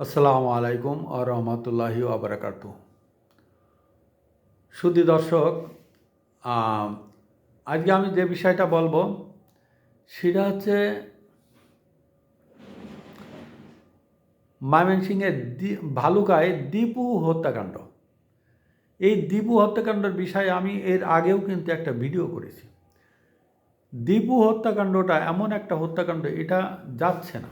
আসসালামু আলাইকুম আ রহমতুল্লাহি আবরাকাত সুদী দর্শক আজকে আমি যে বিষয়টা বলব, সেটা হচ্ছে ময়মনসিংহের ভালুকায় দীপু হত্যাকাণ্ড। এই দীপু হত্যাকাণ্ডের বিষয়ে আমি এর আগেও কিন্তু একটা ভিডিও করেছি। দীপু হত্যাকাণ্ডটা এমন একটা হত্যাকাণ্ড, এটা যাচ্ছে না।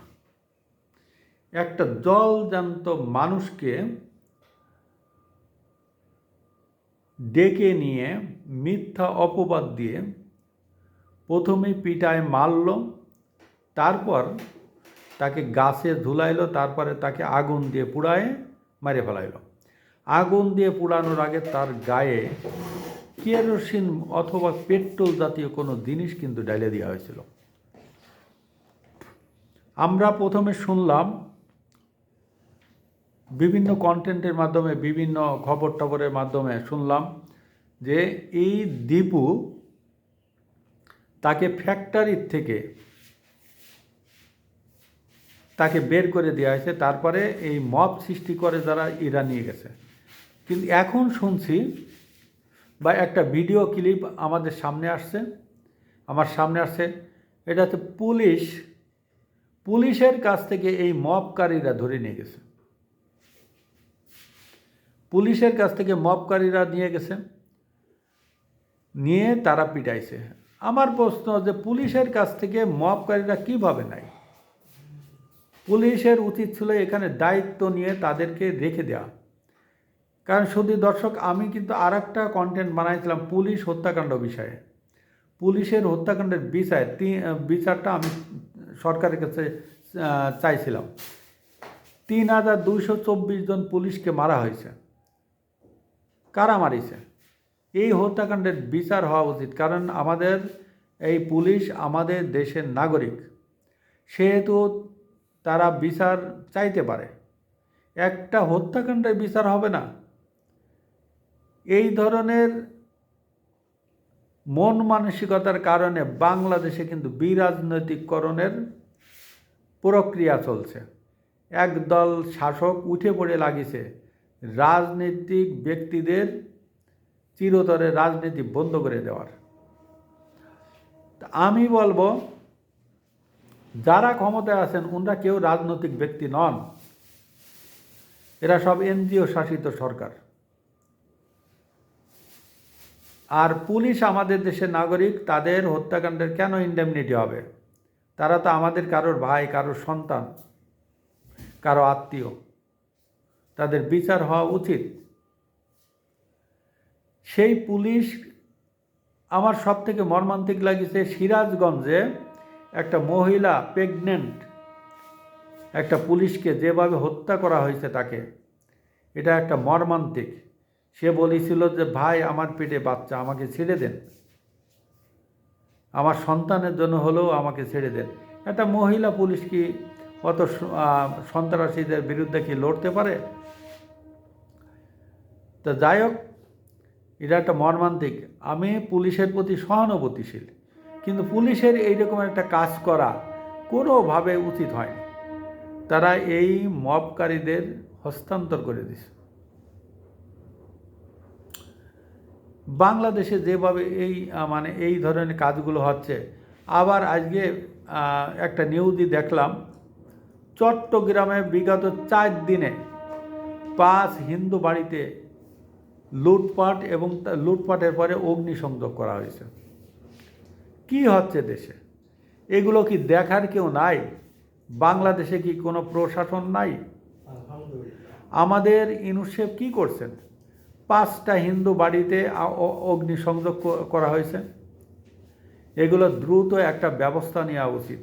একটা জলজান্ত মানুষকে ডেকে নিয়ে মিথ্যা অপবাদ দিয়ে প্রথমে পিটায় মারল, তারপর তাকে গাছে ঝুলাইলো তারপরে তাকে আগুন দিয়ে পুড়ায়, মেরে ফেলাইলো। আগুন দিয়ে পুড়ানোর আগে তার গায়ে কেরোসিন অথবা পেট্রোল জাতীয় কোনো জিনিস কিন্তু ডালে দেওয়া হয়েছিল। আমরা প্রথমে শুনলাম বিভিন্ন কন্টেন্টের মাধ্যমে, বিভিন্ন খবর টবরের মাধ্যমে শুনলাম যে এই দীপু তাকে ফ্যাক্টরির থেকে তাকে বের করে দেওয়া হয়েছে। তারপরে এই মব সৃষ্টি করে যারা ইরা নিয়ে গেছে। কিন্তু এখন শুনছি বা একটা ভিডিও ক্লিপ আমাদের সামনে আসছে। আমার সামনে আসছে এটা হচ্ছে পুলিশ, পুলিশের কাছ থেকে এই মবকারীরা ধরে নিয়ে গেছে। পুলিশের কাছ থেকে মবকারীরা নিয়ে গেছে। নিয়ে তারা পিটাইছে। আমার প্রশ্ন যে পুলিশের কাছ থেকে মবকারীরা কীভাবে নাই পুলিশের উচিত ছিল এখানে দায়িত্ব নিয়ে তাদেরকে রেখে দেওয়া। কারণ শুধু দর্শক, আমি কিন্তু আর একটা কন্টেন্ট বানাইছিলাম পুলিশ হত্যাকাণ্ড বিষয়ে। পুলিশের হত্যাকাণ্ডের বিচার বিচারটা আমি সরকারের কাছে চাইছিলাম। তিন হাজার দুইশো চব্বিশ জন পুলিশকে মারা হয়েছে। কারা মারিছে? এই হত্যাকাণ্ডের বিচার হওয়া উচিত, কারণ আমাদের এই পুলিশ আমাদের দেশের নাগরিক, সেহেতু তারা বিচার চাইতে পারে। একটা হত্যাকাণ্ডের বিচার হবে না। এই ধরনের মন মানসিকতার কারণে বাংলাদেশে কিন্তু বিরাজনৈতিককরণের প্রক্রিয়া চলছে। একদল শাসক উঠে পড়ে লাগিছে। রাজনৈতিক ব্যক্তিদের চিরতরে রাজনীতি বন্ধ করে দেওয়ার। আমি বলব, যারা ক্ষমতায় আছেন ওনারা কেউ রাজনৈতিক ব্যক্তি নন। এরা সব এনজিও শাসিত সরকার। আর পুলিশ আমাদের দেশের নাগরিক, তাদের হত্যাকাণ্ডের কেন ইন্ডেমনিটি হবে? তারা তো আমাদের কারোর ভাই, কারোর সন্তান, কারও আত্মীয়। তাদের বিচার হওয়া উচিত। সেই পুলিশ আমার সব থেকে মর্মান্তিক লাগিছে সিরাজগঞ্জে একটা মহিলা প্রেগনেন্ট, একটা পুলিশকে যেভাবে হত্যা করা হয়েছে তাকে, এটা একটা মর্মান্তিক। সে বলেছিল যে, ভাই, আমার পেটে বাচ্চা, আমাকে ছেড়ে দেন। আমার সন্তানের জন্য হলেও আমাকে ছেড়ে দেন। একটা মহিলা পুলিশ কি অত সন্ত্রাসীদের বিরুদ্ধে কি লড়তে পারে? তো যাই হোক, এটা একটা মর্মান্তিক। আমি পুলিশের প্রতি সহানুভূতিশীল, কিন্তু পুলিশের এইরকম একটা কাজ করা কোনোভাবে উচিত হয়নি। তারা এই মবকারীদের হস্তান্তর করে দিছে বাংলাদেশে যেভাবে এই মানে এই ধরনের কাজগুলো হচ্ছে, আবার আজকে একটা নিউজই দেখলাম, চট্টগ্রামে বিগত চার দিনে পাঁচ হিন্দু বাড়িতে লুটপাট এবং লুটপাটের পরে অগ্নিসংযোগ করা হয়েছে। কি হচ্ছে দেশে? এগুলো কি দেখার কেউ নাই? বাংলাদেশে কি কোনো প্রশাসন নাই? আমাদের ইনুসেফ কি করছেন? পাঁচটা হিন্দু বাড়িতে অগ্নিসংযোগ করা হয়েছে। এগুলো দ্রুত একটা ব্যবস্থা নেওয়া উচিত।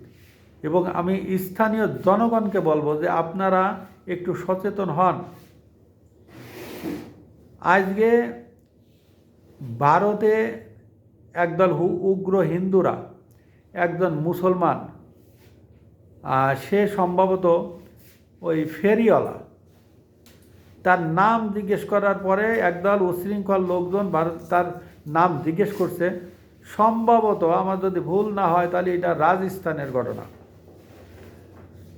এবং আমি স্থানীয় জনগণকে বলব যে আপনারা একটু সচেতন হন। আজকে ভারতে একদল উগ্র হিন্দুরা, একজন মুসলমান সে সম্ভবত ওই ফেরিওয়ালা। তার নাম জিজ্ঞেস করার পরে একদল উশৃঙ্খল লোকজন ভারত তার নাম জিজ্ঞেস করছে। সম্ভবত আমার যদি ভুল না হয় তাহলে এটা রাজস্থানের ঘটনা।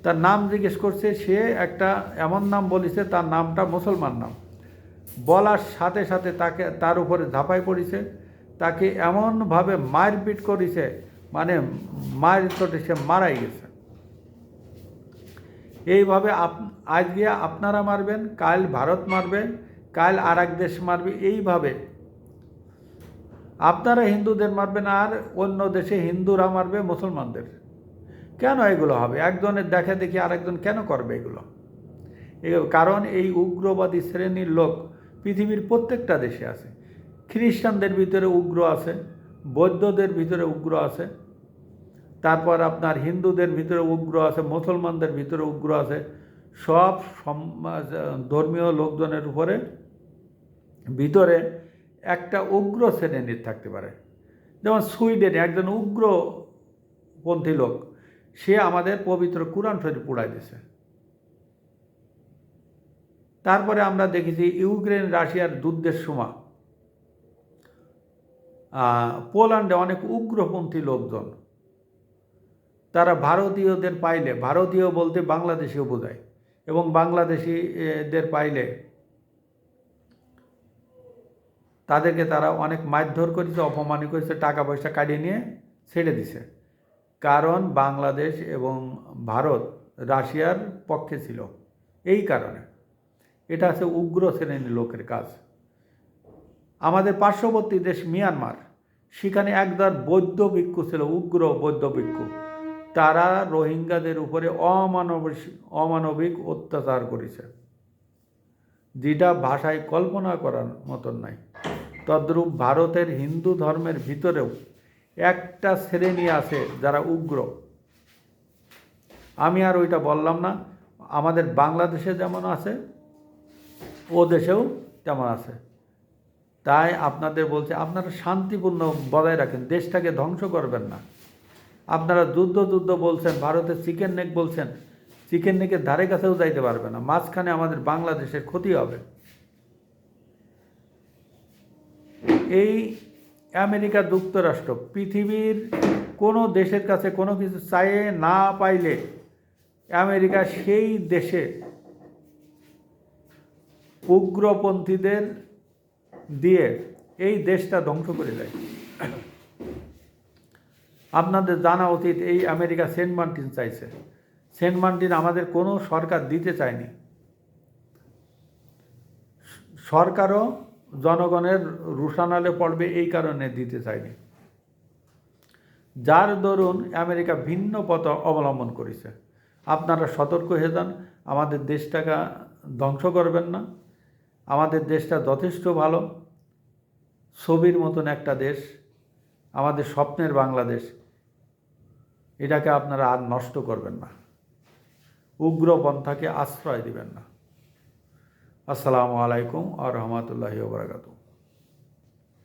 তার নাম জিজ্ঞেস করছে, সে একটা এমন নাম বলেছে, তার নামটা মুসলমান নাম। বলার সাথে সাথে তাকে, তার উপরে ঝাঁপাই পড়েছে। তাকে এমনভাবে মারপিট করেছে মানে মায়ের চোটে সে মারাই গেছে। এইভাবে আপ, আজকে আপনারা মারবেন, কাল ভারত মারবে, কাল আর এক দেশ মারবে, এইভাবে। আপনারা হিন্দুদের মারবেন আর অন্য দেশে হিন্দুরা মারবে, মুসলমানদের। কেন এগুলো হবে? একজনের দেখা দেখি আরেকজন কেন করবে এগুলো? এগুলো- কারণ এই উগ্রবাদী শ্রেণির লোক পৃথিবীর প্রত্যেকটা দেশে আছে। খ্রিস্টানদের ভিতরে উগ্র আছে, বৌদ্ধদের ভিতরে উগ্র আছে, তারপর আপনার হিন্দুদের ভিতরে উগ্র আছে, মুসলমানদের ভিতরে উগ্র আছে। সব ধর্মীয় লোকজনের উপরে ভিতরে একটা উগ্র শ্রেণির থাকতে পারে। যেমন সুইডেনে একজন উগ্রপন্থী লোক, সে আমাদের পবিত্র কোরআন শরীফ পুড়াই দিছে তারপরে আমরা দেখেছি ইউক্রেন, রাশিয়ার যুদ্ধের সময় পোল্যান্ডে অনেক উগ্রপন্থী লোকজন, তারা ভারতীয়দের পাইলে, ভারতীয় বলতে বাংলাদেশিও বোঝায়, এবং বাংলাদেশিদের পাইলে তাদেরকে তারা অনেক মারধর করেছে অপমানি করেছে, টাকা পয়সা কাটিয়ে নিয়ে ছেড়ে দিছে। কারণ বাংলাদেশ এবং ভারত রাশিয়ার পক্ষে ছিল। এই কারণে। এটা আছে উগ্র শ্রেণির লোকের কাজ। আমাদের পার্শ্ববর্তী দেশ মিয়ানমার, সেখানে একদার বৌদ্ধ ভিক্ষু ছিল, উগ্র বৌদ্ধ ভিক্ষু। তারা রোহিঙ্গাদের উপরে অমানবিক অমানবিক অত্যাচার করেছে, যেটা ভাষায় কল্পনা করার মতন নাই। তদ্রূপ ভারতের হিন্দু ধর্মের ভিতরেও একটা শ্রেণি আছে যারা উগ্র। আমি আর ওইটা বললাম না। আমাদের বাংলাদেশে যেমন আছে ও দেশেও তেমন আছে? তাই আপনাদের বলছে, আপনারা শান্তিপূর্ণ বজায় রাখেন, দেশটাকে ধ্বংস করবেন না। আপনারা যুদ্ধ যুদ্ধ বলছেন ভারতের চিকেন নেক বলছেন, চিকেন নেকের ধারে কাছেও যাইতে পারবে না, মাঝখানে আমাদের বাংলাদেশের ক্ষতি হবে। এই আমেরিকা যুক্তরাষ্ট্র, পৃথিবীর কোনো দেশের কাছে কোনো কিছু চাইয়ে না পাইলে আমেরিকা সেই দেশে উগ্রপন্থীদের দিয়ে এই দেশটা ধ্বংস করে দেয়। আপনাদের জানা উচিত এই আমেরিকা সেন্ট মার্টিন চাইছে। সেন্ট মার্টিন আমাদের কোনো সরকার দিতে চায়নি। সরকারও জনগণের রুশানালে পড়বে এই কারণে দিতে চায়নি। যার দরুন আমেরিকা ভিন্ন পথ অবলম্বন করেছে। আপনারা সতর্ক হয়ে যান, আমাদের দেশটাকে ধ্বংস করবেন না। আমাদের দেশটা যথেষ্ট ভালো। ছবির মতন একটা দেশ। আমাদের স্বপ্নের বাংলাদেশ। এটাকে আপনারা আর নষ্ট করবেন না। উগ্রপন্থাকে আশ্রয় দিবেন না। আসসালামু আলাইকুম আ রহমতুল্লাহি ওবরাকাতু